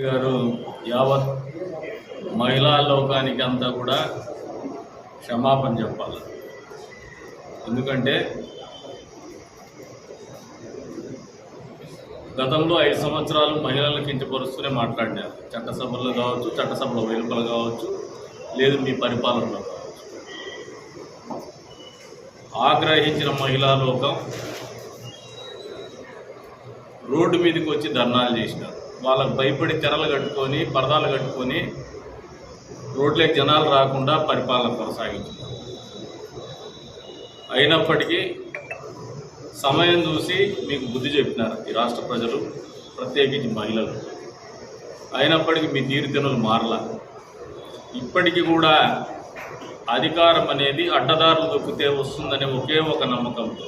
గారు యావత్ మహిళా లోకానికి అంతా కూడా క్షమాపణ చెప్పాలి. ఎందుకంటే గతంలో ఐదు సంవత్సరాలు మహిళలను కించపరుస్తూనే మాట్లాడినారు. చట్టసభల్లో కావచ్చు చట్టసభలో వెలుపల కావచ్చు లేదు మీ పరిపాలనలో కావచ్చు. ఆగ్రహించిన మహిళా లోకం రోడ్డు మీదకి వచ్చి ధర్నాలు చేసినారు. వాళ్ళకు భయపడి తెరలు కట్టుకొని పరదాలు కట్టుకొని రోడ్లకు జనాలు రాకుండా పరిపాలన కొనసాగించారు అయినప్పటికీ సమయం చూసి మీకు బుద్ధి చెప్పినారు ఈ రాష్ట్ర ప్రజలు ప్రత్యేకించి మహిళలు. అయినప్పటికీ మీ తీరుతెనులు మారల. ఇప్పటికీ కూడా అధికారం అనేది అడ్డదారులు దొక్కితే వస్తుందనే ఒకే ఒక నమ్మకంతో.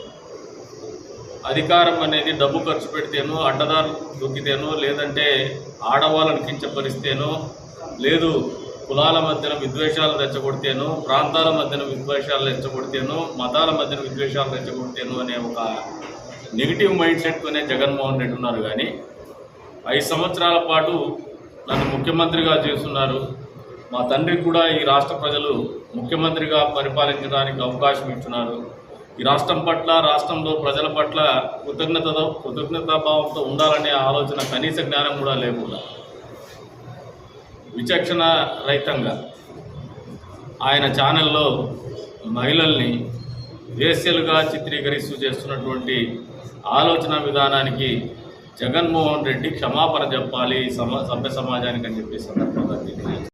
అధికారం అనేది డబ్బు ఖర్చు పెడితేనో అడ్డదారు దొక్కితేనో లేదంటే ఆడవాళ్ళను కించపరిస్తేనో లేదు కులాల మధ్యన విద్వేషాలు రెచ్చగొడితేనో ప్రాంతాల మధ్యన విద్వేషాలు రెచ్చగొడితేనో మతాల మధ్యన విద్వేషాలు రెచ్చగొడితేనో అనే ఒక నెగిటివ్ మైండ్ సెట్తోనే జగన్మోహన్ రెడ్డి ఉన్నారు కానీ ఐదు సంవత్సరాల పాటు నన్ను ముఖ్యమంత్రిగా చేస్తున్నారు. మా తండ్రికి కూడా ఈ రాష్ట్ర ప్రజలు ముఖ్యమంత్రిగా పరిపాలించడానికి అవకాశం ఇస్తున్నారు ఈ రాష్ట్రం పట్ల రాష్ట్రంలో ప్రజల పట్ల కృతజ్ఞతతో కృతజ్ఞతాభావంతో ఉండాలనే ఆలోచన కనీస జ్ఞానం కూడా లేకుండా విచక్షణ రహితంగా ఆయన ఛానల్లో మహిళల్ని వేస్యలుగా చిత్రీకరిస్తూ చేస్తున్నటువంటి ఆలోచన విధానానికి జగన్మోహన్ రెడ్డి క్షమాపణ చెప్పాలి సమ సభ్య సమాజానికి అని చెప్పి సందర్భంగా